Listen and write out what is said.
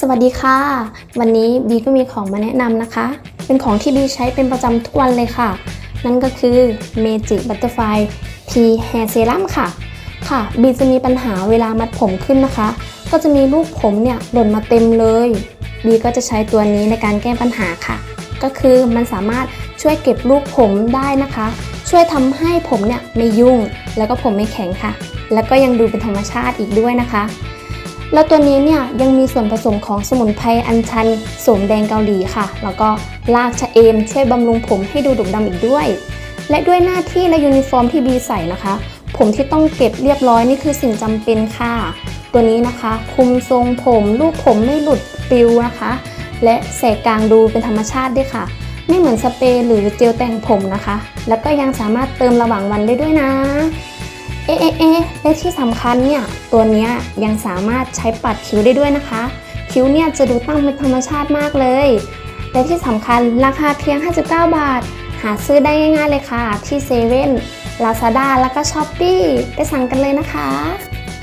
สวัสดีค่ะ วันนี้บีก็มีของมาแนะนำนะคะ เป็นของที่บีใช้เป็นประจำทุกวันเลยค่ะ นั่นก็คือ Magic Butterfly P Hair Serum ค่ะ ค่ะ บีจะมีปัญหาเวลามัดผมขึ้นนะคะ ก็จะมีลูกผมเนี่ยหล่นมาเต็มเลย บีก็จะใช้ตัวนี้ในการแก้ปัญหาค่ะ ก็คือมันสามารถช่วยเก็บลูกผมได้นะคะ ช่วยทำให้ผมเนี่ยไม่ยุ่ง แล้วก็ผมไม่แข็งค่ะ แล้วก็ยังดูเป็นธรรมชาติอีกด้วยนะคะ แล้วตัวนี้เนี่ยยังมีส่วนผสมของสมุนไพรอัญชันสมแดงเกาหลีค่ะ แล้วก็รากชะเอมช่วยบำรุงผมให้ดูดุกดำอีกด้วย และด้วยหน้าที่และยูนิฟอร์มที่บีใส่นะคะ ผมที่ต้องเก็บเรียบร้อยนี่คือสิ่งจำเป็นค่ะ ตัวนี้นะคะ คุมทรงผมลูกผมไม่หลุดปลิวนะคะ และแสกกลางดูเป็นธรรมชาติด้วยค่ะ ไม่เหมือนสเปรย์หรือเจลแต่งผมนะคะ แล้วก็ยังสามารถเติมระหว่างวันได้ด้วยนะ เอะเอะเอะและที่สำคัญเนี่ย ตัวนี้ยยังสามารถใช้ปัดคิ้วได้ด้วยนะคะ คิ้วเนี่ยจะดูตั้งเป็นธรรมชาติมากเลย และที่สำคัญราคาเพียง 59 บาท หาซื้อได้ง่ายๆเลยค่ะ ที่เซเว่นลาซาด้าแล้วก็ช้อปปี้ไปสั่งกันเลยนะคะ